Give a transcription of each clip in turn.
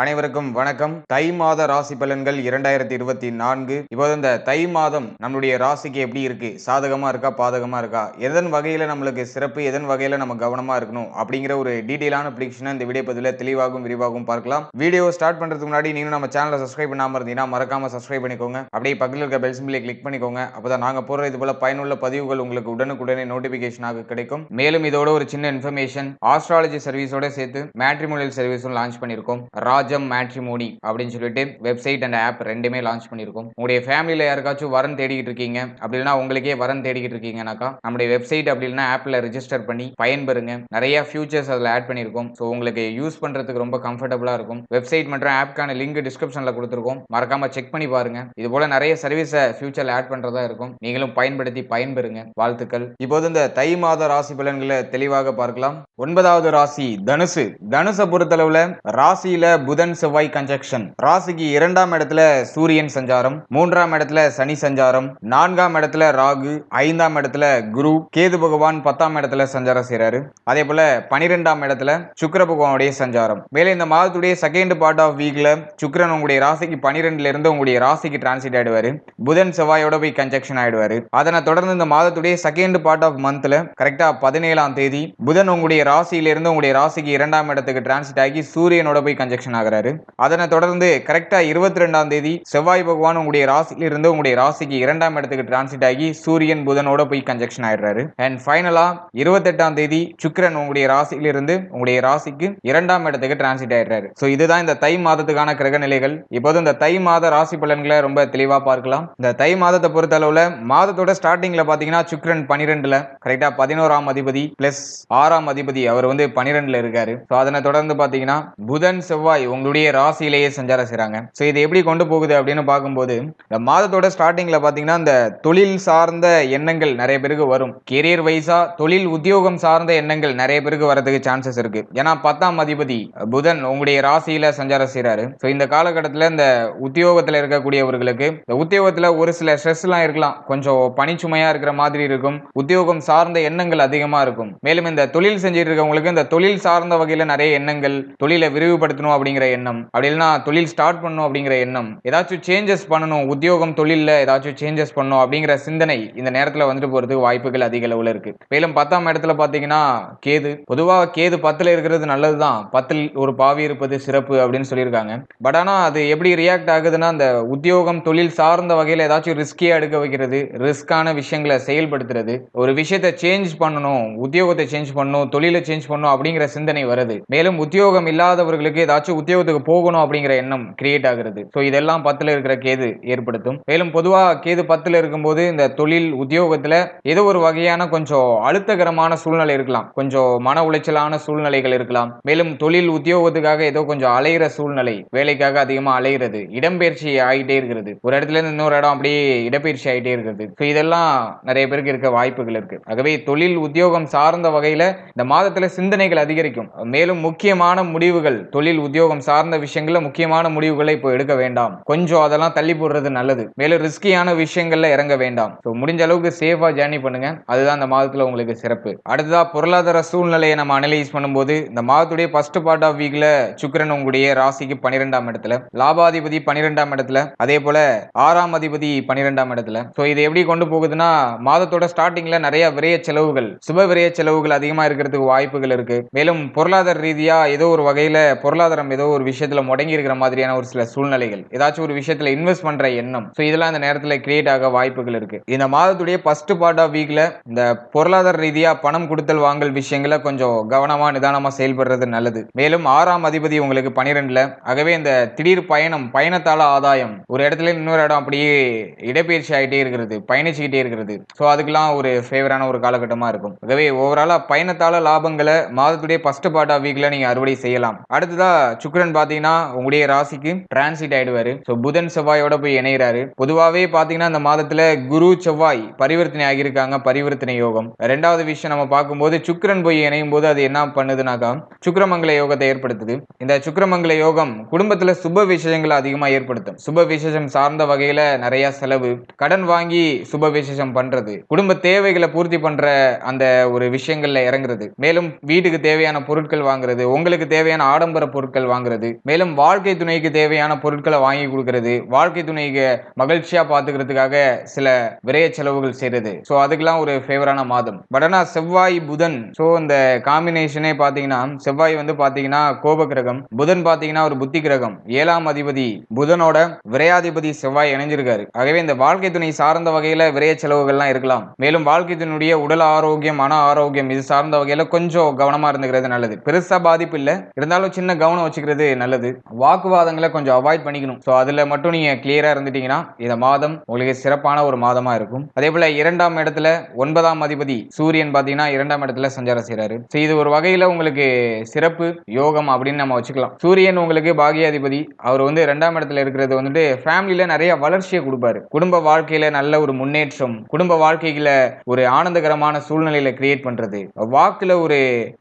அனைவருக்கும் வணக்கம். தை மாத ராசி பலன்கள் இரண்டாயிரத்தி இருபத்தி நான்கு. இப்போ இந்த தை மாதம் நம்மளுடைய ராசிக்கு எப்படி இருக்கு? சாதகமா இருக்கா பாதகமா இருக்கா? எதன் வகையில நம்மளுக்கு சிறப்பு எதன் வகையில நம்ம கவனமா இருக்கணும்? அப்படிங்கிற ஒரு டீடைலான ப்ரிடிக்ஷனை இந்த வீடியோ பதிவில் தெளிவாகவும் விரிவாகவும் பார்க்கலாம். வீடியோ ஸ்டார்ட் பண்றதுக்கு முன்னாடி நீங்க நம்ம சேனலை சப்ஸ்கிரைப் பண்ணாம இருந்தீங்கன்னா மறக்காம சப்ஸ்கிரைப் பண்ணிக்கோங்க. அப்படியே பக்கத்தில் இருக்க பெல் சிம்பிளை கிளிக் பண்ணிக்கோங்க. அப்பதான் நாங்க போற இது போல பயனுள்ள பதிவுகள் உங்களுக்கு உடனுக்குடனே நோட்டிபிகேஷனாக கிடைக்கும். மேலும் இதோட ஒரு சின்ன இன்ஃபர்மேஷன் ஆஸ்ட்ராலஜி சர்வீஸோட சேர்த்து மேட்ரிமோனியல் சர்வீஸும் லான்ச் பண்ணியிருக்கோம். ராஜம் மேட்ரிமோனி அப்படின்னு சொல்லிட்டு வெப்சைட் அண்ட் ஆப் ரெண்டுமே லான்ச் பண்ணியிருக்கோம். உங்களுடைய ஃபேமிலியில் யாருக்காச்சும் வரன் தேடிக்கிட்டு இருக்கீங்க அப்படின்னா உங்களுக்கே வரன் தேடிக்கிட்டு இருக்கீங்கனாக்கா நம்முடைய வெப்சைட் அப்படின்னா ஆப்பில் ரிஜிஸ்டர் பண்ணி பயன்பெறுங்க. நிறைய ஃபியூச்சர்ஸ் அதில் ஆட் பண்ணியிருக்கோம். ஸோ உங்களுக்கு யூஸ் பண்ணுறதுக்கு ரொம்ப கம்ஃபர்டபுளாக இருக்கும். வெப்சைட் மற்றும் ஆப்க்கான லிங்க் டிஸ்கிரிப்ஷனில் கொடுத்துருக்கோம். மறக்காம செக் பண்ணி பாருங்க. இது போல நிறைய சர்வீஸை ஃபியூச்சரில் ஆட் பண்ணுறதா இருக்கும். நீங்களும் பயன்படுத்தி பயன்பெறுங்க. வாழ்த்துக்கள். இப்போது இந்த தை மாத ராசி பலன்களை தெளிவாக பார்க்கலாம். ஒன்பதாவது ராசி தனுசு. தனுசை பொறுத்தளவில் ராசியில புதன் செவ்வாய் கன்ஜெக்ஷன். ராசிக்கு இரண்டாம் இடத்துல சூரியன் சஞ்சாரம் மூன்றாம் இடத்துல சனி சஞ்சாரம் நான்காம் இடத்துல ராகு ஐந்தாம் இடத்துல குரு கேது பகவான் பத்தாம் இடத்துல சஞ்சாரம் செய்றாரு. அதே போல பனிரெண்டாம் இடத்துல சுக்கர பகவானுடைய சஞ்சாரம். மேலே இந்த மாதத்துடைய செகண்ட் பார்ட் ஆஃப் வீக்ல சுக்கரன் உங்களுடைய ராசிக்கு பனிரெண்டுல இருந்து உங்களுடைய ராசிக்கு டிரான்சிட் ஆயிடுவாரு. புதன் செவ்வாயோட போய் கன்ஜெக்ஷன் ஆயிடுவாரு. அதனை தொடர்ந்து இந்த மாதத்துடைய செகண்ட் பார்ட் ஆஃப் மந்த்ல கரெக்டா பதினேழாம் தேதி புதன் உங்களுடைய ராசியிலிருந்து உங்களுடைய ராசிக்கு இரண்டாம் இடத்துக்கு டிரான்சிட் ஆகி சூரியனோட போய் கன்ஜெக்ஷன் ஆகிறாரு. அதனை தொடர்ந்து கரெக்டா இருபத்தி ரெண்டாம் தேதி செவ்வாய் பகவான் உங்களுடைய ராசியிலிருந்து உங்களுடைய ராசிக்கு இரண்டாம் இடத்துக்கு டிரான்சிட் ஆகி சூரியன் புதனோட போய் கன்ஜெக்ஷன் ஆயிடுறாரு. அண்ட் ஃபைனலா இருபத்தெட்டாம் தேதி சுக்கரன் உங்களுடைய ராசியிலிருந்து உங்களுடைய ராசிக்கு இரண்டாம் இடத்துக்கு டிரான்சிட் ஆயிடுறாரு. ஸோ இதுதான் இந்த தை மாதத்துக்கான கிரக நிலைகள். இப்போது இந்த தை மாத ராசி பலன்களை ரொம்ப தெளிவா பார்க்கலாம். இந்த தை மாதத்தை பொறுத்த அளவுல மாதத்தோட ஸ்டார்டிங்ல பாத்தீங்கன்னா சுக்கரன் பனிரெண்டுல கரெக்டா பதினோராம் அதிபதி பிளஸ் ஆறாம் அதிபதி அவர் வந்து பனிரெண்டுல இருக்காரு. ஸோ அதனை தொடர்ந்து பாத்தீங்கன்னா புதன் செவ்வாய் உங்களுடைய ராசியிலேயே சஞ்சாரம் செய்கிறாங்க ஸோ இது எப்படி கொண்டு போகுது அப்படின்னு பார்க்கும்போது இந்த மாதத்தோட ஸ்டார்டிங்கில் பார்த்தீங்கன்னா இந்த தொழில் சார்ந்த எண்ணங்கள் நிறைய பேருக்கு வரும். கெரியர் வைஸாக தொழில் உத்தியோகம் சார்ந்த எண்ணங்கள் நிறைய பேருக்கு வரதுக்கு சான்சஸ் இருக்கு. ஏன்னா பத்தாம் அதிபதி புதன் உங்களுடைய ராசியில சஞ்சாரம் செய்கிறாரு ஸோ இந்த காலகட்டத்தில் இந்த உத்தியோகத்தில் இருக்கக்கூடியவர்களுக்கு இந்த உத்தியோகத்தில் ஒரு சில ஸ்ட்ரெஸ்லாம் இருக்கலாம். கொஞ்சம் பனிச்சுமையாக இருக்கிற மாதிரி இருக்கும். உத்தியோகம் சார்ந்த எண்ணங்கள் அதிகமாக இருக்கும். மேலும் இந்த தொழில் செஞ்சுட்டு இருக்கவங்களுக்கு இந்த தொழில் சார்ந்த வகையில் நிறைய எண்ணங்கள் தொழிலை விரிவுபடுத்தணும் அப்படிங்கிற அப்படிங்கிற எண்ணம். அப்படி இல்லைனா தொழில் ஸ்டார்ட் பண்ணணும் அப்படிங்கிற எண்ணம். ஏதாச்சும் சேஞ்சஸ் பண்ணணும். உத்தியோகம் தொழிலில் ஏதாச்சும் சேஞ்சஸ் பண்ணணும் அப்படிங்கிற சிந்தனை இந்த நேரத்தில் வந்துட்டு போகிறதுக்கு வாய்ப்புகள் அதிக அளவில் இருக்கு. மேலும் பத்தாம் இடத்துல பார்த்தீங்கன்னா கேது. பொதுவாக கேது பத்தில் இருக்கிறது நல்லது தான் பத்தில் ஒரு பாவி இருப்பது சிறப்பு அப்படின்னு சொல்லியிருக்காங்க. பட் ஆனால் அது எப்படி ரியாக்ட் ஆகுதுன்னா அந்த உத்தியோகம் தொழில் சார்ந்த வகையில் ஏதாச்சும் ரிஸ்கியாக எடுக்க வைக்கிறது ரிஸ்கான விஷயங்களை செயல்படுத்துறது ஒரு விஷயத்தை சேஞ்ச் பண்ணணும் உத்தியோகத்தை சேஞ்ச் பண்ணணும் தொழிலை சேஞ்ச் பண்ணணும் அப்படிங்கிற சிந்தனை வருது. மேலும் உத்தியோகம் இல்லாதவர்களுக்கு ஏதாச்சும் உத்தியோகத்துக்கு போகணும் அப்படிங்கிற எண்ணம் கிரியேட் ஆகுறது. ஸோ இதெல்லாம் பத்துல இருக்கிற கேது ஏற்படுத்தும். மேலும் பொதுவாக கேது பத்துல இருக்கும்போது இந்த தொழில் உத்தியோகத்துல ஏதோ ஒரு வகையான கொஞ்சம் அழுத்தகரமான சூழ்நிலை இருக்கலாம். கொஞ்சம் மன உளைச்சலான சூழ்நிலைகள் இருக்கலாம். மேலும் தொழில் உத்தியோகத்துக்காக ஏதோ கொஞ்சம் அலையிற சூழ்நிலை வேலைக்காக அதிகமா அலைகிறது இடம்பெயர்ச்சி ஆகிட்டே இருக்கிறது. ஒரு இடத்துல இருந்து இன்னொரு இடம் அப்படியே இடப்பெயர்ச்சி ஆகிட்டே இருக்கிறது. ஸோ இதெல்லாம் நிறைய பேருக்கு இருக்க வாய்ப்புகள் இருக்கு. ஆகவே தொழில் உத்தியோகம் சார்ந்த வகையில இந்த மாதத்துல சிந்தனைகள் அதிகரிக்கும். மேலும் முக்கியமான முடிவுகள் தொழில் உத்தியோகம் சார்ந்த விஷயங்கள முக்கியமான முடிவுகளை இப்போ எடுக்க வேண்டாம். கொஞ்சம் அதெல்லாம் தள்ளி போடுறது நல்லது. மேலும் ரிஸ்கியான விஷயங்கள்ல இறங்க வேண்டாம். ஸோ முடிஞ்ச அளவுக்கு சேஃபா ஜேர்னி பண்ணுங்க. அதுதான் இந்த மாதத்துல உங்களுக்கு சிறப்பு. அடுத்ததா பொருளாதார சூழ்நிலையை நம்ம அனலைஸ் பண்ணும்போது இந்த மாதத்துடைய ஃபர்ஸ்ட் பார்ட் ஆஃப் வீக்ல சுக்கரன் உங்களுடைய ராசிக்கு பன்னிரெண்டாம் இடத்துல லாபாதிபதி பன்னிரெண்டாம் இடத்துல அதே போல ஆறாம் அதிபதி பன்னிரெண்டாம் இடத்துல. ஸோ இது எப்படி கொண்டு போகுதுன்னா மாதத்தோட ஸ்டார்டிங்ல நிறைய விரைய செலவுகள் சுப விரைய செலவுகள் அதிகமா இருக்கிறதுக்கு வாய்ப்புகள் இருக்கு. மேலும் பொருளாதார ரீதியா ஏதோ ஒரு வகையில பொருளாதாரம் ஏதோ ஒரு விஷயத்துல முடங்கி இருக்கிற மாதிரியான ஒரு சில சூழ்நிலைகள். ஏதாச்சும் ஒரு விஷயத்துல இன்வெஸ்ட் பண்ற எண்ணம். ஸோ இதெல்லாம் அந்த நேரத்தில் கிரியேட் ஆக வாய்ப்புகள் இருக்கு. இந்த மாதத்துடைய ஃபர்ஸ்ட் பார்ட் ஆஃப் வீக்ல இந்த பொருளாதார ரீதியா பணம் கொடுத்தல் வாங்கல் விஷயங்கள கொஞ்சம் கவனமா நிதானமா செயல்படுறது நல்லது. மேலும் ஆறாம் அதிபதி உங்களுக்கு பனிரெண்டுல ஆகவே இந்த திடீர் பயணம் பயணத்தால ஆதாயம் ஒரு இடத்துல இன்னொரு இடம் அப்படியே இடப்பெயர்ச்சி ஆகிட்டே இருக்கிறது பயணிச்சுக்கிட்டே இருக்கிறது. ஸோ அதுக்கெல்லாம் ஒரு ஃபேவரான ஒரு காலகட்டமா இருக்கும். ஆகவே ஓவராலா பயணத்தால லாபங்களை மாதத்துடைய ஃபர்ஸ்ட் பார்ட் ஆஃப் வீக்ல நீங்க அறுவடை செய்யலாம். அடுத்ததா சுக்கிரன் பாத்தீங்கன்னா உங்களுடைய ராசிக்கு டிரான்சிட் ஆயிடுவாரு. ஸோ புதன் செவ்வாயோட போய் இணைகிறாரு பொதுவாகவே பாத்தீங்கன்னா இந்த மாதத்துல குரு செவ்வாய் பரிவர்த்தனை ஆகியிருக்காங்க. பரிவர்த்தனை யோகம். ரெண்டாவது விஷயம் நம்ம பார்க்கும்போது சுக்கிரன் போய் இணையும் போது அது என்ன பண்ணுதுனாக்கா சுக்கரமங்கல யோகத்தை ஏற்படுத்துது. இந்த சுக்கரமங்கல யோகம் குடும்பத்துல சுப விசேஷங்களை அதிகமா ஏற்படுத்தும். சுப விசேஷம் சார்ந்த வகையில நிறைய செலவு கடன் வாங்கி சுப விசேஷம் பண்றது குடும்ப தேவைகளை பூர்த்தி பண்ற அந்த ஒரு விஷயங்கள்ல இறங்குறது. மேலும் வீட்டுக்கு தேவையான பொருட்கள் வாங்குறது உங்களுக்கு தேவையான ஆடம்பர பொருட்கள் வாங்க வாங்குறது. மேலும் வாழ்க்கை துணைக்கு தேவையான பொருட்களை வாங்கி கொடுக்கறது. வாழ்க்கை துணைக்கு மகிழ்ச்சியா பாத்துக்கிறதுக்காக சில விரைய செலவுகள் செய்யறது ஸோ அதுக்கெல்லாம் ஒரு ஃபேவரான மாதம். பட் செவ்வாய் புதன் ஸோ இந்த காம்பினேஷனே பாத்தீங்கன்னா செவ்வாய் வந்து பாத்தீங்கன்னா கோப கிரகம் புதன் பாத்தீங்கன்னா ஒரு புத்தி கிரகம். ஏழாம் அதிபதி புதனோட விரையாதிபதி செவ்வாய் இணைஞ்சிருக்காரு. ஆகவே இந்த வாழ்க்கை துணை சார்ந்த வகையில் விரைய செலவுகள்லாம் இருக்கலாம். மேலும் வாழ்க்கை துணையுடைய உடல் ஆரோக்கியம் மன ஆரோக்கியம் இது சார்ந்த வகையில் கொஞ்சம் கவனமா இருந்துக்கிறது நல்லது. பெருசா பாதிப்பு இல்ல. இருந்தாலும் சின்ன கவனம் வச்சுக்கிறது நல்லது. வாக்குவாதங்களை கொஞ்சம் அவாய்ட் பண்ணிக்கணும். ஸோ அதுல மட்டும் நீங்க கிளியரா இருந்துட்டீங்கன்னா இந்த மாதம் உங்களுக்கு சிறப்பான ஒரு மாதமா இருக்கும். அதே போல இரண்டாம் இடத்துல ஒன்பதாம் அதிபதி சூரியன் பாத்தீங்கன்னா இரண்டாம் இடத்துல சஞ்சாரம் செய்றாரு. ஸோ இது ஒரு வகையில் உங்களுக்கு சிறப்பு யோகம் அப்படின்னு நம்ம வச்சுக்கலாம். சூரியன் உங்களுக்கு பாகியாதிபதி. அவர் வந்து இரண்டாம் இடத்துல இருக்கிறது வந்துட்டு ஃபேமிலியில நிறைய வளர்ச்சியை கொடுப்பாரு. குடும்ப வாழ்க்கையில நல்ல ஒரு முன்னேற்றம் குடும்ப வாழ்க்கையில் ஒரு ஆனந்தகரமான சூழ்நிலையில கிரியேட் பண்றது. வாக்குல ஒரு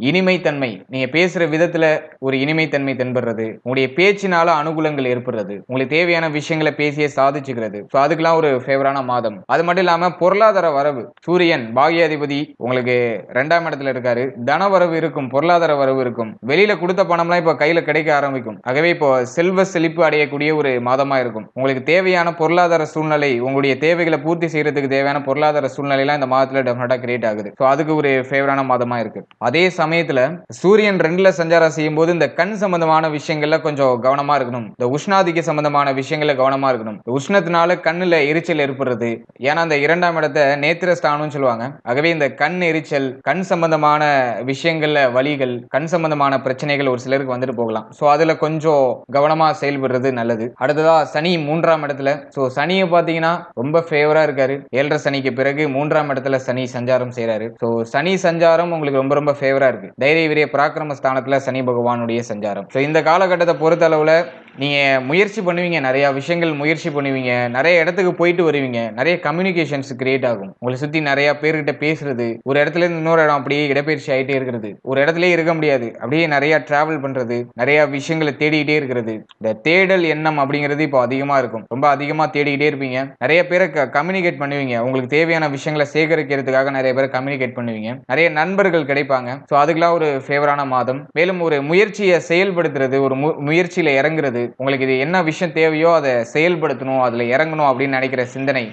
இனிமைத்தன்மை நீங்க பேசுற விதத்தில் ஒரு இனிமைத்தன்மை தென்படுறது உங்களுடைய பேச்சினால அனுகூலங்கள் ஏற்படுறது. உங்களுக்கு தேவையான விஷயங்களை பேசியே சாதிச்சுக்கிறது. ஸோ அதுக்கெல்லாம் ஒரு ஃபேவரான மாதம். அது மட்டும் இல்லாம பொருளாதார வரவு. சூரியன் பாகியாதிபதி உங்களுக்கு ரெண்டாம் இடத்துல இருக்காரு. தன வரவு இருக்கும் பொருளாதார வரவு இருக்கும். வெளியில கொடுத்த பணம்லாம் இப்போ கையில கிடைக்க ஆரம்பிக்கும். ஆகவே இப்போ செல்வ செழிப்பு அடையக்கூடிய ஒரு மாதமா இருக்கும். உங்களுக்கு தேவையான பொருளாதார சூழ்நிலை உங்களுடைய தேவைகளை பூர்த்தி செய்யறதுக்கு தேவையான பொருளாதார சூழ்நிலைலாம் இந்த மாதத்துல டெஃபினட்டா கிரியேட் ஆகுது. ஸோ அதுக்கு ஒரு ஃபேவரான மாதமா இருக்கு. அதே சமயத்துல சூரியன் ரெண்டுல சஞ்சாரம் செய்யும் போது இந்த கண் சம்பந்தமான விஷயங்கள்ல கொஞ்சம் கவனமா இருக்கணும். இந்த உஷ்ணாதிக்க சம்பந்தமான விஷயங்கள்ல கவனமா இருக்கணும். உஷ்ணத்தினால கண்ணுல எரிச்சல் ஏற்படுறது. ஏன்னா அந்த இரண்டாம் இடத்தை நேத்திர ஸ்தானம்னு சொல்லுவாங்க. ஆகவே இந்த கண் எரிச்சல் கண் சம்பந்தமான விஷயங்கள்ல வழிகள் கண் சம்பந்தமான பிரச்சனைகள் ஒரு சிலருக்கு வந்துட்டு போகலாம். ஸோ அதுல கொஞ்சம் கவனமா செயல்படுறது நல்லது. அடுத்ததா சனி மூன்றாம் இடத்துல. ஸோ சனியை பார்த்தீங்கன்னா ரொம்ப ஃபேவரா இருக்காரு. ஏழரை சனிக்கு பிறகு மூன்றாம் இடத்துல சனி சஞ்சாரம் செய்றாரு. ஸோ சனி சஞ்சாரம் உங்களுக்கு ரொம்ப ரொம்ப ஃபேவரா இருக்கு. தைரிய வீரிய பராக்கிரம ஸ்தானத்துல சனி பகவானுடைய சஞ்சாரம். ஸோ இந்த காலகட்டத்தை பொறுத்த அளவுல நீங்க முயற்சி பண்ணுவீங்க நிறையா விஷயங்கள் முயற்சி பண்ணுவீங்க நிறைய இடத்துக்கு போயிட்டு வருவீங்க நிறைய கம்யூனிகேஷன்ஸ் கிரியேட் ஆகும். உங்களை சுற்றி நிறையா பேர்கிட்ட பேசுறது ஒரு இடத்துல இருந்து இன்னொரு இடம் அப்படியே இடப்பெயர்ச்சி ஆகிட்டே இருக்கிறது. ஒரு இடத்துலயே இருக்க முடியாது அப்படியே நிறையா ட்ராவல் பண்றது நிறையா விஷயங்களை தேடிக்கிட்டே இருக்கிறது. இந்த தேடல் எண்ணம் அப்படிங்கிறது இப்போ அதிகமாக இருக்கும். ரொம்ப அதிகமாக தேடிக்கிட்டே இருப்பீங்க. நிறைய பேரை கம்யூனிகேட் பண்ணுவீங்க. உங்களுக்கு தேவையான விஷயங்களை சேகரிக்கிறதுக்காக நிறைய பேரை கம்யூனிகேட் பண்ணுவீங்க. நிறைய நண்பர்கள் கிடைப்பாங்க. ஸோ அதுக்கெல்லாம் ஒரு ஃபேவரான மாதம். மேலும் ஒரு முயற்சியை செயல்படுத்துறது ஒரு மு- முயற்சியில் இறங்குறது. உங்களுக்கு இது என்ன விஷயம் தேவையோ அதை செயல்படுத்தணும் அதில் இறங்கணும் அப்படின்னு நினைக்கிற சிந்தனை.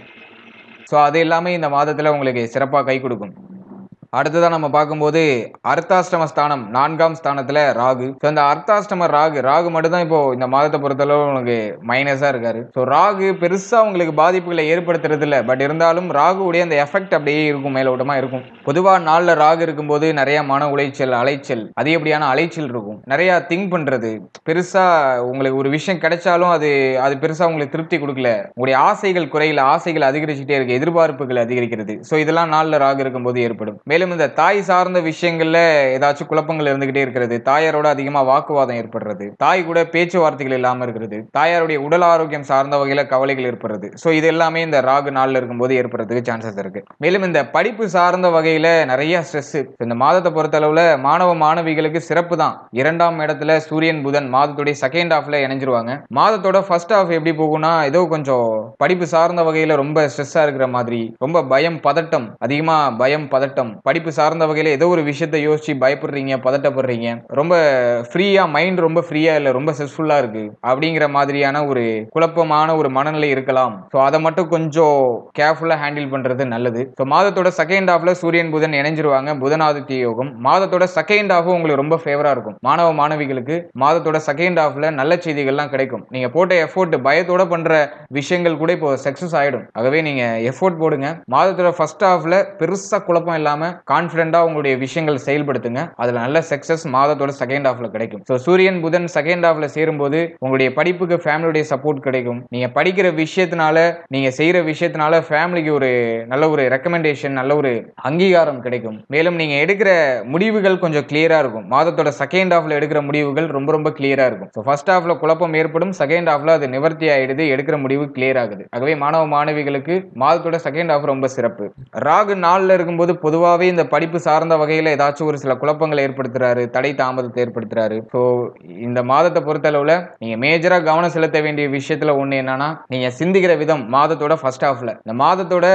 ஸோ அது எல்லாமே இந்த மாதத்தில் உங்களுக்கு சிறப்பாக கை கொடுக்கும். அடுத்ததான் நம்ம பார்க்கும்போது அர்த்தாஷ்டம ஸ்தானம் நான்காம் ஸ்தானத்துல ராகு. ஸோ அந்த அர்த்தாஷ்டம ராகு ராகு மட்டும் தான் இப்போ இந்த மாதத்தை பொறுத்தளவு உங்களுக்கு மைனஸா இருக்காரு. ஸோ ராகு பெருசா உங்களுக்கு பாதிப்புகளை ஏற்படுத்துறது இல்லை பட் இருந்தாலும் ராகுடைய அந்த எஃபெக்ட் அப்படியே இருக்கும் மேலோட்டமா இருக்கும். பொதுவா நாளில் ராகு இருக்கும்போது நிறைய மன உளைச்சல் அலைச்சல் அதிகப்படியான அலைச்சல் இருக்கும். நிறைய திங்க் பண்றது. பெருசா உங்களுக்கு ஒரு விஷயம் கிடைச்சாலும் அது அது பெருசா உங்களுக்கு திருப்தி கொடுக்கல. உங்களுடைய ஆசைகள் குறையில ஆசைகள் அதிகரிச்சுட்டே இருக்கு எதிர்பார்ப்புகள் அதிகரிக்கிறது. ஸோ இதெல்லாம் நாளில் ராகு இருக்கும்போது ஏற்படும். மேலும் இந்த தாய் சார்ந்த விஷயங்கள்ல ஏதாச்சும் குழப்பங்கள் இருந்துகிட்டே இருக்கிறது. தாயாரோட அதிகமா வாக்குவாதம் ஏற்படுறது. தாய் கூட பேச்சுவார்த்தைகள் இல்லாம இருக்கிறது. தாயாருடைய உடல் ஆரோக்கியம் சார்ந்த வகையில கவலைகள் ஏற்படுறது. ஸோ இது எல்லாமே இந்த ராகு நாள்ல இருக்கும்போது ஏற்படுறதுக்கு சான்சஸ் இருக்கு. மேலும் இந்த படிப்பு சார்ந்த வகையில நிறைய ஸ்ட்ரெஸ் இந்த மாதத்தை பொறுத்த அளவுல மாணவ மாணவிகளுக்கு சிறப்பு தான். இரண்டாம் இடத்துல சூரியன் புதன் மாதத்துடைய செகண்ட் ஹாஃப்ல இணைஞ்சிருவாங்க. மாதத்தோட ஃபர்ஸ்ட் ஹாஃப் எப்படி போகும்னா ஏதோ கொஞ்சம் படிப்பு சார்ந்த வகையில ரொம்ப ஸ்ட்ரெஸ்ஸா இருக்கிற மாதிரி. ரொம்ப பயம் பதட்டம். அதிகமா பயம் பதட்டம். படிப்பு சார்ந்த வகையில் ஏதோ ஒரு விஷயத்தை யோசிச்சு பயப்படுறீங்க பதட்டப்படுறீங்க. ரொம்ப ஃப்ரீயா மைண்ட் ரொம்ப ஃப்ரீயா இல்லை ரொம்ப ஸ்ட்ரெஸ்ஃபுல்லா இருக்கு. அப்படிங்கிற மாதிரியான ஒரு குழப்பமான ஒரு மனநிலை இருக்கலாம். ஸோ அதை மட்டும் கொஞ்சம் கேர்ஃபுல்லாக ஹேண்டில் பண்ணுறது நல்லது. ஸோ மாதத்தோட செகண்ட் ஹாஃப்ல சூரியன் புதன் இணைஞ்சிருவாங்க. புதனாதித்ய யோகம். மாதத்தோட செகண்ட் ஹாஃபும் உங்களுக்கு ரொம்ப ஃபேவராக இருக்கும். மாணவ மாணவிகளுக்கு மாதத்தோட செகண்ட் ஹாஃப்ல நல்ல செய்திகள்லாம் கிடைக்கும். நீங்க போட்ட எஃபோர்ட் பயத்தோட பண்ற விஷயங்கள் கூட இப்போ சக்சஸ் ஆகிடும் ஆகவே நீங்க எஃபோர்ட் போடுங்க. மாதத்தோட ஃபர்ஸ்ட் ஹாஃப்ல பெருசாக குழப்பம் இல்லாமல் கான்ஃபிடென்ட்டா உங்களுடைய விஷயங்கள் செயல்படுத்துங்க. அதில் நல்ல சக்சஸ் மாதத்தோட செகண்ட் ஹாஃபில் கிடைக்கும். ஸோ சூரியன் புதன் செகண்ட் ஹாஃபில் சேரும்போது உங்களுடைய படிப்புக்கு ஃபேமிலியுடைய சப்போர்ட் கிடைக்கும். நீங்கள் படிக்கிற விஷயத்தினால நீங்கள் செய்கிற விஷயத்தினால ஃபேமிலிக்கு ஒரு நல்ல ஒரு ரெக்கமெண்டேஷன் நல்ல ஒரு அங்கீகாரம் கிடைக்கும். மேலும் நீங்கள் எடுக்கிற முடிவுகள் கொஞ்சம் கிளியராக இருக்கும். மாதத்தோட செகண்ட் ஹாஃபில் எடுக்கிற முடிவுகள் ரொம்ப ரொம்ப கிளியராக இருக்கும். ஸோ ஃபர்ஸ்ட் ஹாஃபில் குழப்பம் ஏற்படும். செகண்ட் ஹாஃபில் அது நிவர்த்தி ஆயிடுது. எடுக்கிற முடிவு கிளியர் ஆகுது. ஆகவே மாணவ மாணவிகளுக்கு மாதத்தோட செகண்ட் ஹாஃப் ரொம்ப சிறப்பு. ராகு நாளில் இருக்கும்போது பொதுவாகவே இந்த படிப்பு சார்ந்த வகையில் ஏதாச்சும் ஒரு சில குழப்பங்களை ஏற்படுத்துறாரு தடை தாமதத்தை ஏற்படுத்துறாரு. ஸோ இந்த மாதத்தை பொறுத்தளவில் நீங்கள் மேஜராக கவனம் செலுத்த வேண்டிய விஷயத்தில் ஒன்று என்னன்னா நீங்கள் சிந்திக்கிற விதம் மாதத்தோட ஃபர்ஸ்ட் ஹாஃபில் இந்த மாதத்தோட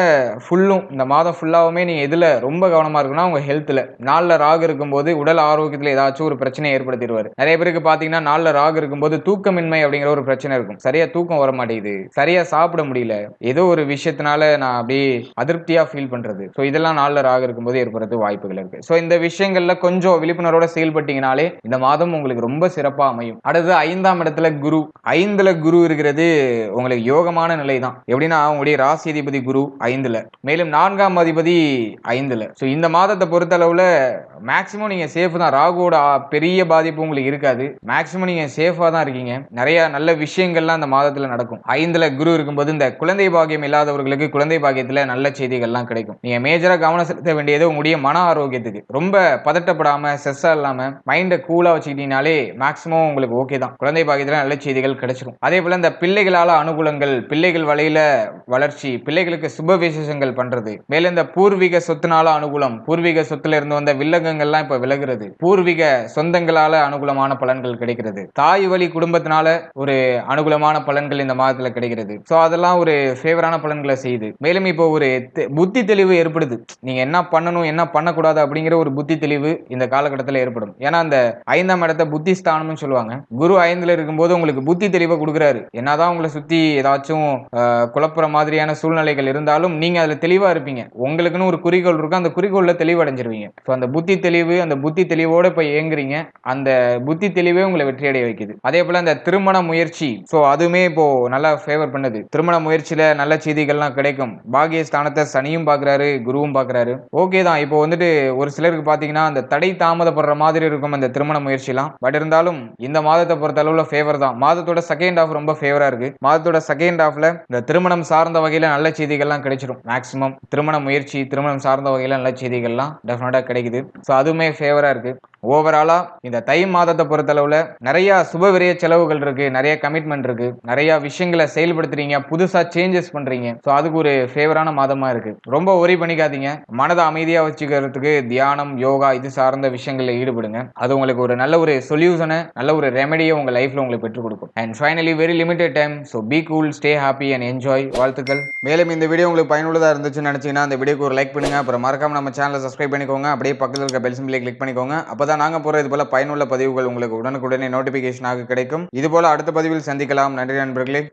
ஃபுல்லும் இந்த மாதம் ஃபுல்லாவுமே நீங்கள் எதில் ரொம்ப கவனமாக இருக்குன்னா உங்கள் ஹெல்த்தில் நாளில் ராகு இருக்கும்போது உடல் ஆரோக்கியத்தில் ஏதாச்சும் ஒரு பிரச்சனையை ஏற்படுத்திடுவாரு. நிறைய பேருக்கு பார்த்தீங்கன்னா நாளில் ராகு இருக்கும்போது தூக்கமின்மை அப்படிங்கிற ஒரு பிரச்சனை இருக்கும். சரியாக தூக்கம் வர மாட்டேங்குது. சரியாக சாப்பிட முடியல. ஏதோ ஒரு விஷயத்தினால நான் அப்படியே அதிருப்தியாக ஃபீல் பண்ணுறது ஸோ இதெல்லாம் நாளில் ராகு இருக்கும்போது ஏற்படுறது வாய்ப்புகள் இருக்கு. ஸோ இந்த விஷயங்கள்ல கொஞ்சம் விழிப்புணர்வோட செயல்பட்டீங்கனாலே இந்த மாதம் உங்களுக்கு ரொம்ப சிறப்பாக அமையும். அடுத்து ஐந்தாம் இடத்துல குரு. ஐந்துல குரு இருக்கிறது உங்களுக்கு யோகமான நிலை தான் எப்படின்னா உங்களுடைய ராசி அதிபதி குரு ஐந்துல. மேலும் நான்காம் அதிபதி ஐந்துல. ஸோ இந்த மாதத்தை பொறுத்தளவுல மேக்சிமம் நீங்க சேஃப் தான். ராகுவோட பெரிய பாதிப்பு உங்களுக்கு இருக்காது. மேக்சிமம் நீங்க சேஃபா தான் இருக்கீங்க. நிறைய நல்ல விஷயங்கள்லாம் அந்த மாதத்துல நடக்கும். ஐந்துல குரு இருக்கும்போது இந்த குழந்தை பாகியம் இல்லாதவர்களுக்கு குழந்தை பாகியத்துல நல்ல செய்திகள்லாம் கிடைக்கும். நீங்க மேஜரா கவனம் செலுத்த வேண்டியது உங்களுடைய மன ஆரோக்கியத்துக்கு. ரொம்ப பதட்டப்படாம ஸ்ட்ரெஸ்ஸா இல்லாம மைண்டை கூலா வச்சுக்கிட்டீங்கனாலே மேக்ஸிமம் உங்களுக்கு ஓகே தான். குழந்தை பாக்கியத்துல நல்ல செய்திகள் கிடைச்சிடும் அதே போல இந்த பிள்ளைகளால அனுகூலங்கள் பிள்ளைகள் வலையில வளர்ச்சி பிள்ளைகளுக்கு சுப விசேஷங்கள் பண்றது. மேல இந்த பூர்வீக சொத்துனால அனுகூலம் பூர்வீக சொத்துல இருந்து வந்த வில்லங்கங்கள்லாம் இப்ப விலகிறது. பூர்வீக சொந்தங்களால அனுகூலமான பலன்கள் கிடைக்கிறது. தாய் வழி குடும்பத்தினால ஒரு அனுகூலமான பலன்கள் இந்த மாதத்துல கிடைக்கிறது. ஸோ அதெல்லாம் ஒரு ஃபேவரான பலன்களை செய்யுது. மேலும் இப்போ ஒரு புத்தி தெளிவு ஏற்படுது. நீங்க என்ன பண்ணணும் என்ன பண்ணக்கூடாது அப்படிங்கிற ஒரு புத்தி தெளிவு இந்த காலகட்டத்தில் ஏற்படும். ஏன்னா அந்த ஐந்தாம் இடத்த புத்தி ஸ்தானம்னு சொல்லுவாங்க. குரு ஐந்துல இருக்கும்போது உங்களுக்கு புத்தி தெளிவை கொடுக்குறாரு. என்னதான் உங்களை சுத்தி ஏதாச்சும் குழப்புற மாதிரியான சூழ்நிலைகள் இருந்தாலும் நீங்க அதுல தெளிவா இருப்பீங்க. உங்களுக்குன்னு ஒரு குறிக்கோள் இருக்கும் அந்த குறிக்கோள்ல தெளிவடைஞ்சிருவீங்க. ஸோ அந்த புத்தி தெளிவு அந்த புத்தி தெளிவோட இப்போ இயங்குறீங்க அந்த புத்தி தெளிவே உங்களை வெற்றியடைய வைக்குது. அதே போல அந்த திருமண முயற்சி ஸோ அதுவுமே இப்போ நல்லா ஃபேவர் பண்ணுது. திருமண முயற்சியில நல்ல செய்திகள்லாம் கிடைக்கும். பாகிய ஸ்தானத்தை சனியும் பார்க்கறாரு குருவும் பார்க்கறாரு ஓகே தான். இப்போ வந்துட்டு ஒரு சிலருக்கு பார்த்தீங்கன்னா அந்த தடை தாமதப்படுற மாதிரி இருக்கும் அந்த திருமண முயற்சிலாம். பட் இருந்தாலும் இந்த மாதத்தை பொறுத்த அளவுல ஃபேவர் தான். மாதத்தோட செகண்ட் ஆஃப் ரொம்ப ஃபேவரா இருக்கு. மாதத்தோட செகண்ட் ஆஃப்ல இந்த திருமணம் சார்ந்த வகையில நல்ல செய்திகள்லாம் கிடைச்சிடும் மேக்ஸிமம் திருமண முயற்சி திருமணம் சார்ந்த வகையில நல்ல செய்திகள்லாம் டெஃபினட்டா கிடைக்குது. ஸோ அதுவுமே ஃபேவரா இருக்கு. ஓவராலா இந்த தை மாதத்தை பொறுத்தளவுல நிறைய சுப விரய செலவுகள் இருக்கு நிறைய கமிட்மெண்ட் இருக்கு. நிறைய விஷயங்களை செயல்படுத்துறீங்க புதுசா சேஞ்சஸ் பண்றீங்க. ஸோ அதுக்கு ஒரு ஃபேவரான மாதமா இருக்கு. ரொம்ப ஒரி பண்ணிக்காதீங்க. மனதை அமைதியா வச்சுக்கிறதுக்கு தியானம் யோகா இது சார்ந்த விஷயங்களில் ஈடுபடுங்க. அது உங்களுக்கு ஒரு நல்ல ஒரு சொல்யூஷனை நல்ல ஒரு ரெமெடியை உங்க லைஃப்ல உங்களுக்கு பெற்றுக் கொடுக்கும். And finally very limited time so be cool stay happy and enjoy வாழ்த்துக்கள். மேலும் இந்த வீடியோ உங்களுக்கு பயனுள்ளதா இருந்துச்சுன்னு நினைச்சீங்கன்னா அந்த வீடியோக்கு ஒரு லைக் பண்ணுங்க. அப்புறம் மறக்காம நம்ம சேனலை சப்ஸ்கிரைப் பண்ணிக்கோங்க. அப்படியே பக்கத்தில் இருக்க பெல் சிம்பிளை கிளிக் பண்ணிக்கோங்க. அப்போ தான் நாங்க போகிற இது போல பயனுள்ள பதிவுகள் உங்களுக்கு உடனுக்குடனே நோட்டிபிகேஷனாக கிடைக்கும். இது போல அடுத்த பதிவில் சந்திக்கலாம். நன்றி நண்பர்களே.